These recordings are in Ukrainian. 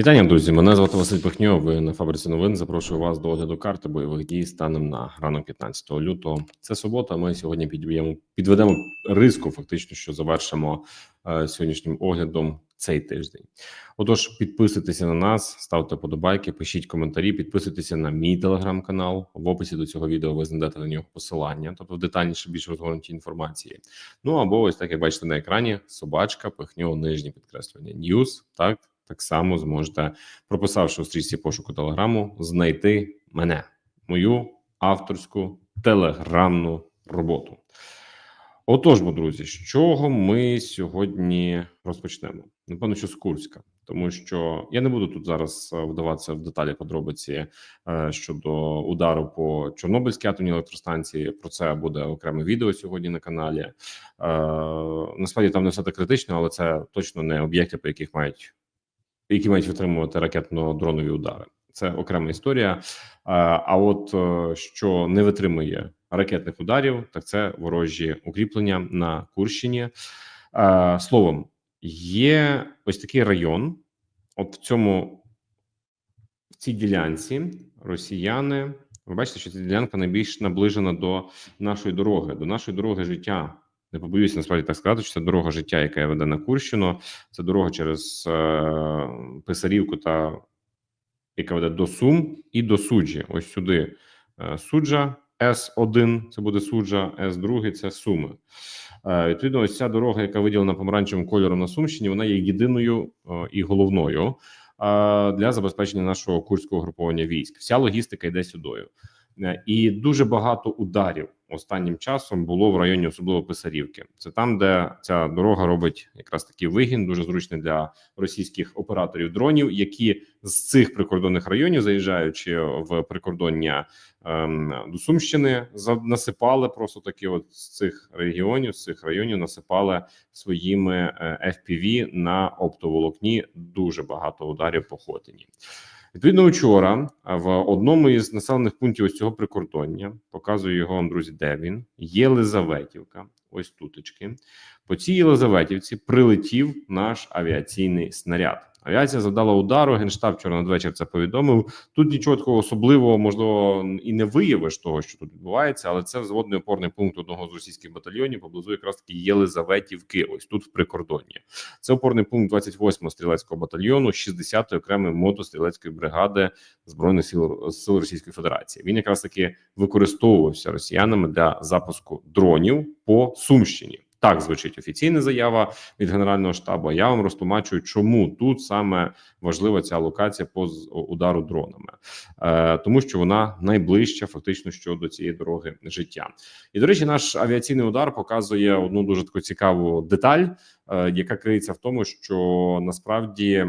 Вітання, друзі. Мене звати Василь Пихньо. Ви на фабриці новин. Запрошую вас до огляду карти бойових дій станом на ранок 15 лютого. Це субота. Ми сьогодні підб'ємо підведемо риску. Фактично, що завершимо е, сьогоднішнім оглядом цей тиждень. Отож, підписуйтеся на нас, ставте подобайки, пишіть коментарі, підписуйтеся на мій телеграм-канал. В описі до цього відео ви знайдете на нього посилання, тобто детальніше більш розгорнуті інформації. Ну або ось так як бачите на екрані: собачка, пихньо, нижнє підкреслення. Ньюз так так само зможете, прописавши у стрічці пошуку телеграму, знайти мене, мою авторську телеграмну роботу. Отож, бо друзі, з чого ми сьогодні розпочнемо? Напевно, що з Курська, тому що я не буду тут зараз е, вдаватися в деталі подробиці е, щодо удару по Чорнобильській атомній електростанції. Про це буде окреме відео сьогодні на каналі. Е, насправді там не все так критично, але це точно не об'єкти, по яких мають які мають витримувати ракетно-дронові удари. Це окрема історія. А от е, що не витримує ракетних ударів, так це ворожі укріплення на Курщині. Словом, є ось такий район. От в цьому в цій ділянці росіяни. Ви бачите, що ця ділянка найбільш наближена до нашої дороги, до нашої дороги життя не побоюся насправді так сказати, що це дорога життя, яка веде на Курщину. Це дорога через е, Писарівку та яка веде до Сум і до суджі. Ось сюди е, суджа С 1 це буде суджа, С 2 це суми. Е, відповідно, ось ця дорога, яка виділена помаранчевим кольором на Сумщині, вона є єдиною е, і головною е, для забезпечення нашого курського груповання військ. Вся логістика йде сюдою. Е, і дуже багато ударів останнім часом було в районі, особливо Писарівки. Це там, де ця дорога робить якраз такий вигін, дуже зручний для російських операторів дронів, які з цих прикордонних районів, заїжджаючи в прикордоння ем, до Сумщини, насипали просто такі, от з цих регіонів, з цих районів насипали своїми е, FPV на оптоволокні. Дуже багато ударів по Хотині. Відповідно, вчора в одному із населених пунктів ось цього прикордоння показую його вам, друзі, де він Єлизаветівка. Ось тутечки. По цій Єлизаветівці прилетів наш авіаційний снаряд. Авіація завдала удару. Генштаб вчора надвечір це повідомив. Тут нічого такого особливого можливо і не виявиш того, що тут відбувається, але це взводний опорний пункт одного з російських батальйонів поблизу якраз таки Єлизаветівки. Ось тут в прикордонні. Це опорний пункт 28-го стрілецького батальйону, 60-ї окремої мотострілецької бригади збройних сил сил Російської Федерації. Він якраз таки використовувався росіянами для запуску дронів по Сумщині. Так звучить офіційна заява від генерального штабу. Я вам розтлумачую, чому тут саме важлива ця локація по удару дронами, е, тому що вона найближча, фактично щодо цієї дороги життя. І до речі, наш авіаційний удар показує одну дуже таку цікаву деталь, е, яка криється в тому, що насправді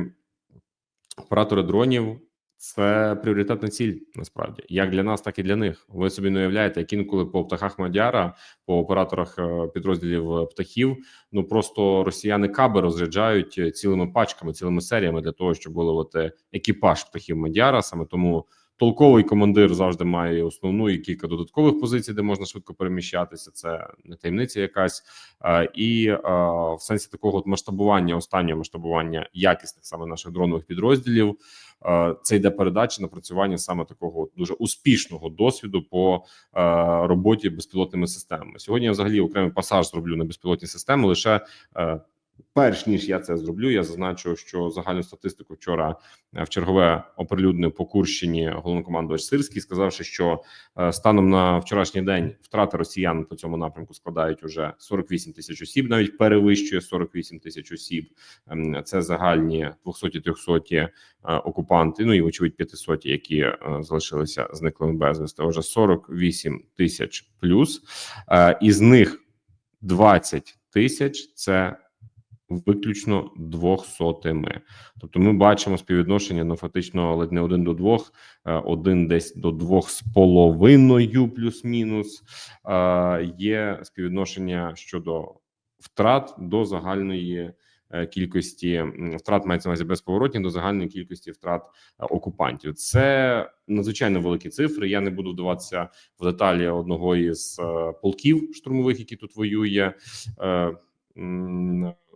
оператори дронів це пріоритетна ціль насправді як для нас, так і для них. Ви собі не уявляєте, як інколи по птахах Мадяра, по операторах е, підрозділів птахів. Ну просто росіяни каби розряджають цілими пачками, цілими серіями для того, щоб виловити екіпаж птахів Мадяра. Саме тому толковий командир завжди має основну і кілька додаткових позицій, де можна швидко переміщатися. Це не таємниця якась і в сенсі такого от масштабування, останнього масштабування якісних саме наших дронових підрозділів. Це йде передача напрацювання саме такого дуже успішного досвіду по роботі безпілотними системами. Сьогодні я взагалі окремий пасаж зроблю на безпілотні системи лише Перш ніж я це зроблю, я зазначу, що загальну статистику вчора е, в чергове оприлюднив по Курщині головнокомандувач Сирський, сказавши, що е, станом на вчорашній день втрати росіян по цьому напрямку складають уже 48 тисяч осіб, навіть перевищує 48 тисяч осіб. Ем, це загальні 200-300 е, окупанти. Ну і очевидь 500, які залишилися зниклими безвісти. Вже 48 тисяч плюс, із них 20 тисяч це виключно двохсотими. Тобто, ми бачимо співвідношення ну фактично ледь не один до двох, е, один десь до двох з половиною, плюс-мінус. Е, є співвідношення щодо втрат до загальної. Е, кількості втрат мається на увазі безповоротні до загальної кількості втрат окупантів. Це надзвичайно великі цифри. Я не буду вдаватися в деталі одного із полків штурмових, які тут воює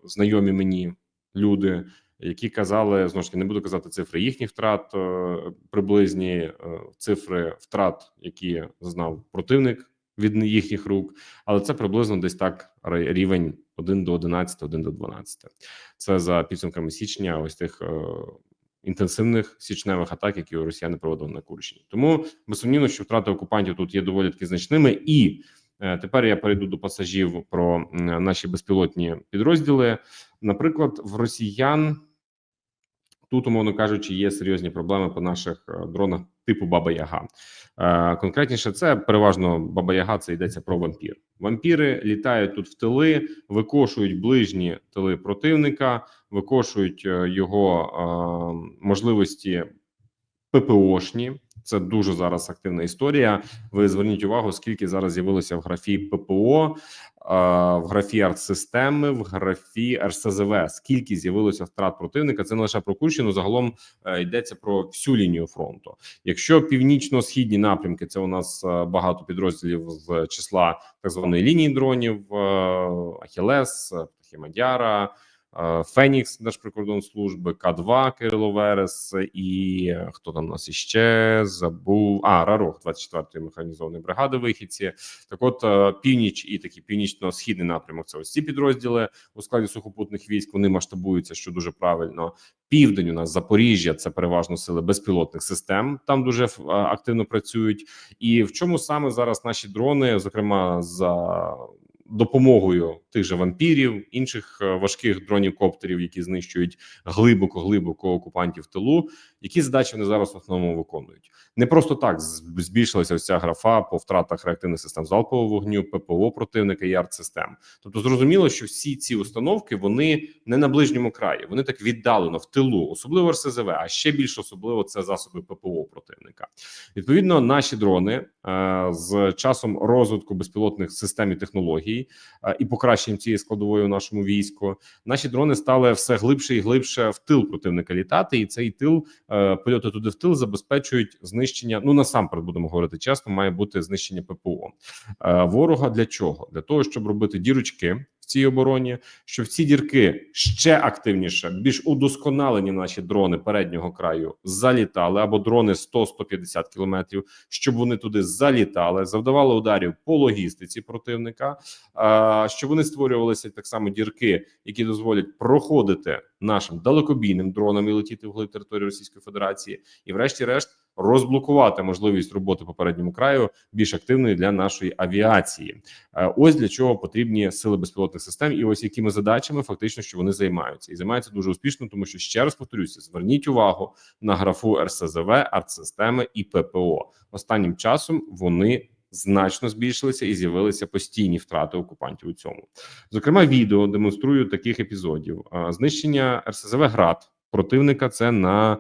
знайомі мені люди. які казали знову ж таки, не буду казати цифри їхніх втрат, е, приблизні е, цифри втрат, які зазнав противник від їхніх рук, але це приблизно десь так рівень 1 до 11, 1 до 12. Це за підсумками січня, ось тих е, інтенсивних січневих атак, які росіяни проводили на Курщині. Тому безсумнівно, що втрати окупантів тут є доволі таки значними. І тепер я перейду до пасажів про наші безпілотні підрозділи. Наприклад, в росіян тут, умовно кажучи, є серйозні проблеми по наших е, дронах типу Баба Яга. Е, Конкретніше, це переважно Баба Яга. Це йдеться про вампір. Вампіри літають тут в тили, викошують ближні тили противника, викошують е, його е, можливості ППОшні. Це дуже зараз активна історія. Ви зверніть увагу, скільки зараз з'явилося в графі ППО, в графі артсистеми, в графі РСЗВ. Скільки з'явилося втрат противника? Це не лише про Курщину. Загалом е, йдеться про всю лінію фронту. Якщо північно-східні напрямки, це у нас е, багато підрозділів з числа так званої лінії дронів, е, Ахілес, Птахи Мадяра. е, Фенікс Держприкордонслужби, К2 Кирило Верес і хто там у нас іще забув. А Рарох 24-ї механізованої бригади. Вихідці. Так, от е, північ і такий північно-східний напрямок. Це ось ці підрозділи у складі сухопутних військ. Вони масштабуються, що дуже правильно. Південь у нас Запоріжжя це переважно сили безпілотних систем. Там дуже е, активно працюють. І в чому саме зараз наші дрони, зокрема за допомогою тих же вампірів, інших е, важких дронів коптерів, які знищують глибоко глибоко окупантів тилу. Які задачі вони зараз в основному виконують? Не просто так збільшилася ця графа по втратах реактивних систем залпового вогню, ППО противника і артсистем. Тобто зрозуміло, що всі ці установки вони не на ближньому краї, вони так віддалено в тилу, особливо РСЗВ, а ще більш особливо це засоби ППО противника. Відповідно, наші дрони е, з часом розвитку безпілотних систем і технологій е, і покращенням цієї складової у нашому війську, наші дрони стали все глибше і глибше в тил противника літати, і цей тил е, польоти туди в тил забезпечують знищення. Ну насамперед будемо говорити чесно, має бути знищення ППО е, ворога. Для чого? Для того, щоб робити дірочки цій обороні, щоб в ці дірки ще активніше, більш удосконалені наші дрони переднього краю залітали або дрони 100-150 кілометрів, щоб вони туди залітали, завдавали ударів по логістиці противника, щоб вони створювалися так само дірки, які дозволять проходити нашим далекобійним дронам і летіти вглиб території Російської Федерації, і, врешті-решт, розблокувати можливість роботи по передньому краю більш активної для нашої авіації. Е, Ось для чого потрібні сили безпілотних систем, і ось якими задачами фактично що вони займаються, і займаються дуже успішно, тому що ще раз повторюся: зверніть увагу на графу РСЗВ, артсистеми і ППО. Останнім часом вони. Значно збільшилися і з'явилися постійні втрати окупантів у цьому. Зокрема, відео демонструю таких епізодів: знищення РСЗВ ГРАД противника. Це на е,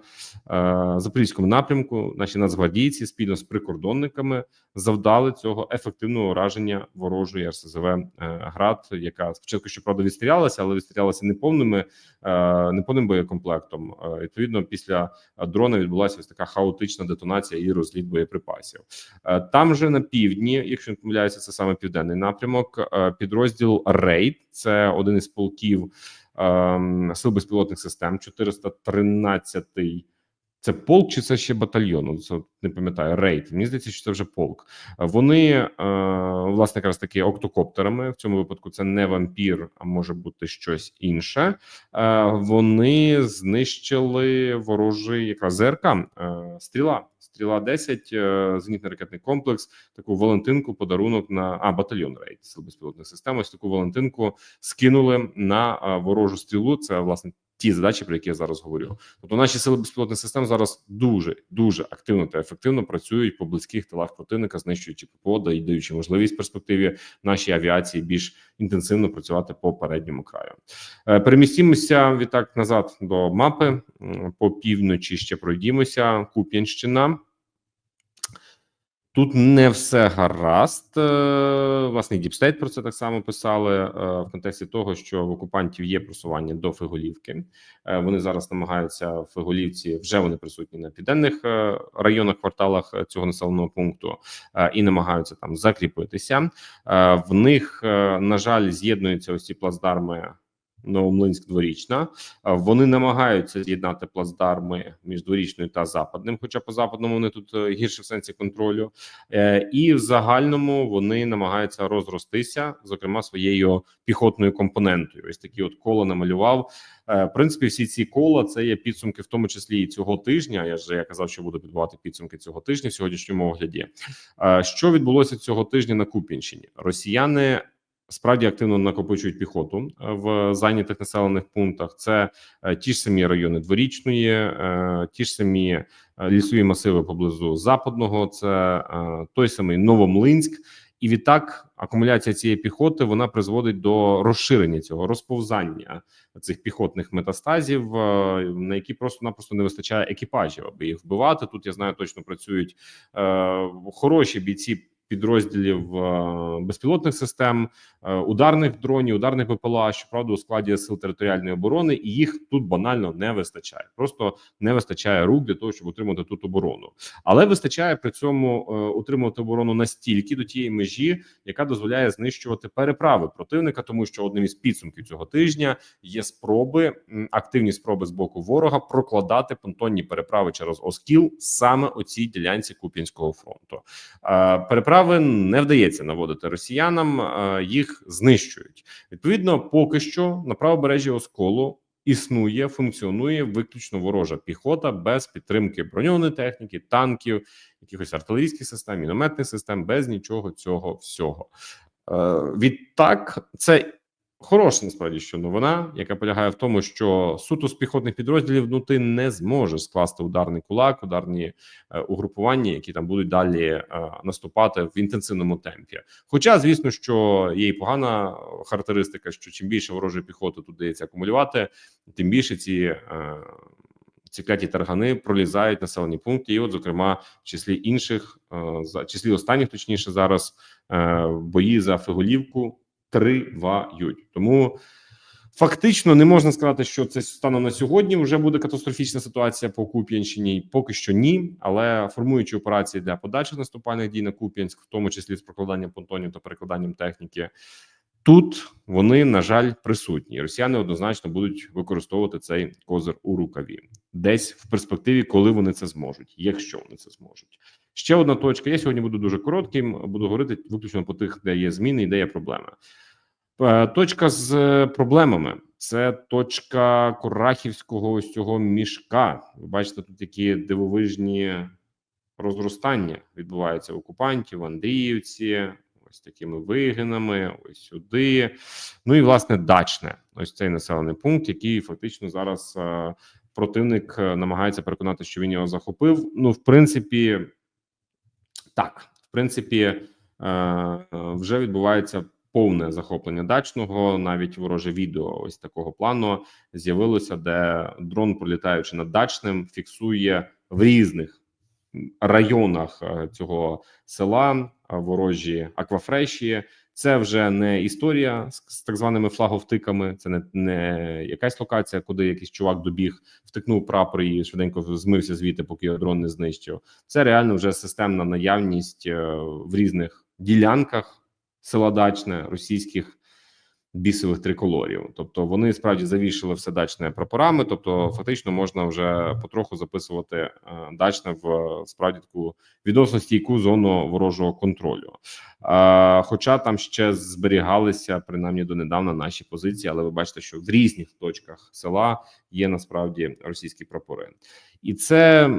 запорізькому напрямку. Наші нацгвардійці спільно з прикордонниками завдали цього ефективного ураження ворожої РСЗВ е, ГРАД, яка спочатку щоправда відстрілялася, але відстрілялася неповними е, неповним боєкомплектом. Е, відповідно, після дрона відбулася ось така хаотична детонація і розліт боєприпасів. Е, Там же на півдні, якщо не помиляюся, це саме південний напрямок. е, Підрозділ Рейд, це один із полків сил безпілотних систем, 413-й. Це полк чи це ще батальйон? Це не пам'ятаю. Рейд. Мені здається, що це вже полк. Вони е, власне якраз таки октокоптерами. В цьому випадку це не вампір, а може бути щось інше. Е, вони знищили ворожий якраз ЗРК е, стріла. Стріла 10 е, зенітно ракетний комплекс. Таку Валентинку, подарунок на а батальйон рейд сил безпілотних систем. Ось таку Валентинку скинули на е, ворожу стрілу. Це власне ті задачі, про які я зараз говорю. Тобто наші сили безпілотних систем зараз дуже дуже активно та ефективно працюють по близьких тилах противника, знищуючи ППО, й даючи можливість в перспективі нашій авіації більш інтенсивно працювати по передньому краю. Е, Перемістімося відтак назад до мапи по півночі. Ще пройдімося. Куп'янщина. Тут не все гаразд. Е, Власне, Діпстейт про це так само писали е, в контексті того, що в окупантів є просування до Фиголівки. Е, Вони зараз намагаються в Фиголівці, вже вони присутні на південних районах, кварталах цього населеного пункту і намагаються там закріпитися. В них, на жаль, з'єднуються ось ці плацдарми Новомлинськ дворічна. Вони намагаються з'єднати плацдарми між дворічною та западним, хоча по западному вони тут е, гірше в сенсі контролю, Е, і в загальному вони намагаються розростися, зокрема своєю піхотною компонентою. Ось такі от кола намалював. Е, В принципі, всі ці кола це є підсумки, в тому числі і цього тижня. Я ж я казав, що буду підбивати підсумки цього тижня в сьогоднішньому огляді. Що відбулося цього тижня на Куп'янщині? Росіяни справді активно накопичують піхоту е, в зайнятих населених пунктах. Це е, ті ж самі райони дворічної, е, ті ж самі лісові масиви поблизу западного. Це той самий Новомлинськ. І відтак акумуляція цієї піхоти вона призводить до розширення цього розповзання цих піхотних метастазів, на які просто-напросто не вистачає екіпажів, аби їх вбивати. Тут я знаю, точно працюють е, хороші бійці підрозділів е, безпілотних систем, е, ударних дронів, ударних БПЛА, щоправда, у складі сил територіальної оборони, і їх тут банально не вистачає. Просто не вистачає рук для того, щоб утримати тут оборону, але вистачає при цьому е, утримувати оборону настільки до тієї межі, яка дозволяє знищувати переправи противника, тому що одним із підсумків цього тижня є спроби активні спроби з боку ворога прокладати понтонні переправи через Оскіл саме у цій ділянці Куп'янського фронту. Е, Переправи не вдається наводити росіянам, е, їх знищують. Відповідно, поки що на правобережжі Осколу. Існує, функціонує виключно ворожа піхота без підтримки броньованої техніки, танків, якихось артилерійських систем, мінометних систем, без нічого цього всього. Е, відтак, це хороша насправді що новина, яка полягає в тому, що суто з піхотних підрозділів ну ти не зможеш скласти ударний кулак, ударні е, угрупування, які там будуть далі е, наступати в інтенсивному темпі. Хоча, звісно, що є і погана характеристика, що чим більше ворожої піхоти тут дається акумулювати, тим більше ці. Е, ці кляті таргани пролізають населені пункти, і, от, зокрема, в числі інших, е, за числі останніх, точніше, зараз е, бої за Фиголівку тривають. Тому фактично не можна сказати, що це станом на сьогодні вже буде катастрофічна ситуація по Куп'янщині. Поки що ні, але формуючи операції для подальших наступальних дій на Куп'янськ, в тому числі з прокладанням понтонів та перекладанням техніки. Тут вони на жаль присутні. Росіяни однозначно будуть використовувати цей козир у рукаві, десь в перспективі, коли вони це зможуть, якщо вони це зможуть. Ще одна точка. Я сьогодні буду дуже коротким. Буду говорити виключно по тих, де є зміни і де є проблеми. Е, Точка з е, проблемами це точка Курахівського ось цього мішка. Ви бачите, тут які дивовижні розростання відбуваються в окупантів, Андріївці, ось такими вигинами, ось сюди. Ну і власне дачне. Ось цей населений пункт, який фактично зараз е, противник намагається переконати, що він його захопив. Ну, в принципі, так, в принципі, вже відбувається. Повне захоплення дачного, навіть вороже відео ось такого плану з'явилося, де дрон, пролітаючи над дачним, фіксує в різних районах е, цього села е, ворожі аквафреші. Це вже не історія з, так званими флаговтиками. Це не, не якась локація, куди якийсь чувак добіг, втикнув прапор і швиденько змився звідти, поки дрон не знищив. Це реально вже системна наявність е, в різних ділянках села Дачне російських бісових триколорів. Тобто вони справді завішили все дачне прапорами. Тобто, фактично можна вже потроху записувати е, дачне в справді таку відносно стійку зону ворожого контролю. Е, Хоча там ще зберігалися принаймні донедавна наші позиції, але ви бачите, що в різних точках села є насправді російські прапори, і це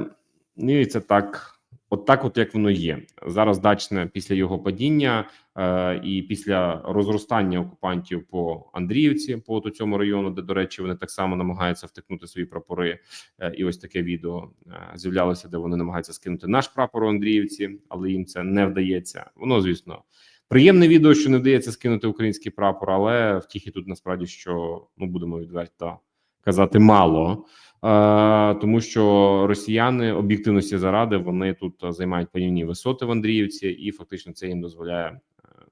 ну і це так. От так, от як воно є зараз, дачне після його падіння е, і після розростання окупантів по Андріївці, по от цьому району, де до речі, вони так само намагаються втикнути свої прапори. Е, і ось таке відео е, з'являлося, де вони намагаються скинути наш прапор у Андріївці, але їм це не вдається. Воно звісно приємне відео, що не вдається скинути український прапор, але втіхи тут насправді що ну будемо відверто казати мало. Е, тому що росіяни об'єктивності заради вони тут займають панівні висоти в Андріївці, і фактично це їм дозволяє. е,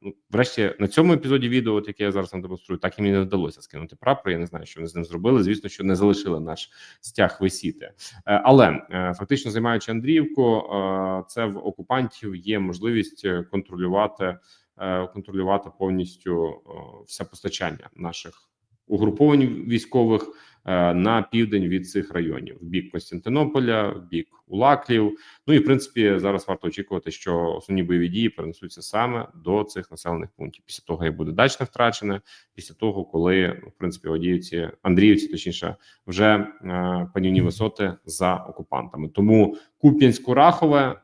Ну, врешті на цьому епізоді відео, от яке я зараз вам демонструю, так і не вдалося скинути прапор. Я не знаю, що вони з ним зробили. Звісно, що не залишили наш стяг висіти, Е, але е, фактично займаючи Андріївку, е, це в окупантів є можливість е, контролювати е, контролювати повністю е, все постачання наших угруповань військових е, на південь від цих районів в бік Константинополя, в бік Улаклів. Ну і в принципі зараз варто очікувати, що основні бойові дії перенесуться саме до цих населених пунктів. Після того як буде дачне втрачене, після того, коли ну, в принципі Одіївці, Андріївці, точніше, вже е, панівні висоти за окупантами. Тому Куп'янську-Рахове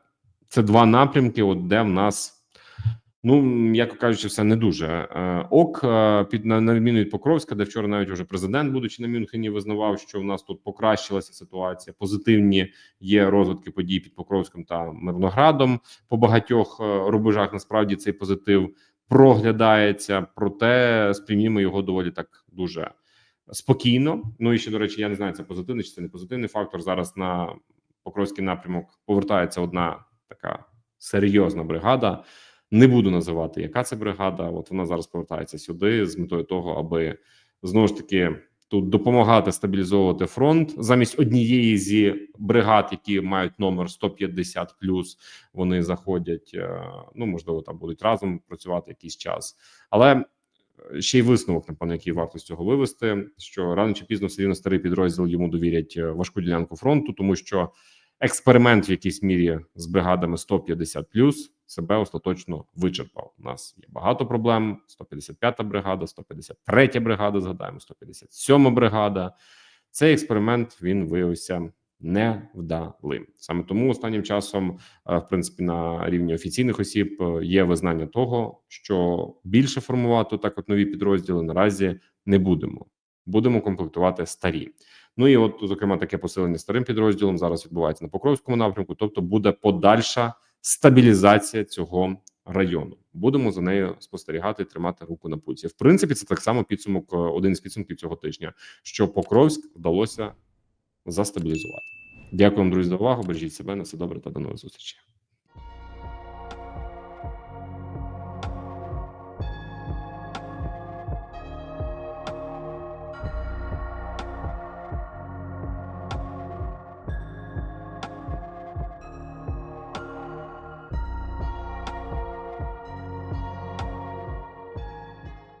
це два напрямки, от де в нас. Ну, м'яко кажучи, все не дуже Е, ок. е, Під на, на відміну від Покровська, де вчора навіть уже президент, будучи на Мюнхені, визнавав, що в нас тут покращилася ситуація. Позитивні є розвитки подій під Покровськом та Мирноградом. По багатьох е, рубежах насправді цей позитив проглядається, проте сприймімо його доволі так дуже спокійно. Ну і ще до речі, я не знаю, це позитивний чи це не позитивний фактор. Зараз на Покровський напрямок повертається одна така серйозна бригада. Не буду називати, яка це бригада. От вона зараз повертається сюди з метою того, аби знову ж таки тут допомагати стабілізовувати фронт замість однієї зі бригад, які мають номер 150 Вони заходять. е, Ну можливо, там будуть разом працювати якийсь час, але. Ще й висновок, напевно, який варто з цього вивести, що рано чи пізно все рівно старий підрозділ йому довірять е, важку ділянку фронту, тому що експеримент в якійсь мірі з бригадами 150 себе остаточно вичерпав. У нас є багато проблем. 155-та бригада, 153-я бригада. Згадаємо, 157-та бригада. Цей експеримент він виявився невдалим. Саме тому останнім часом, е, в принципі, на рівні офіційних осіб е, є визнання того, що більше формувати так, от нові підрозділи наразі не будемо. Будемо комплектувати старі. Ну і от, зокрема, таке посилення старим підрозділом зараз відбувається на Покровському напрямку. Тобто, буде подальша стабілізація цього району. Будемо за нею спостерігати і тримати руку на пульсі. В принципі, це так само підсумок. е, Один із підсумків цього тижня, що Покровськ вдалося застабілізувати. Дякую вам, друзі, за увагу. Бережіть себе на все добре та до нових зустрічей.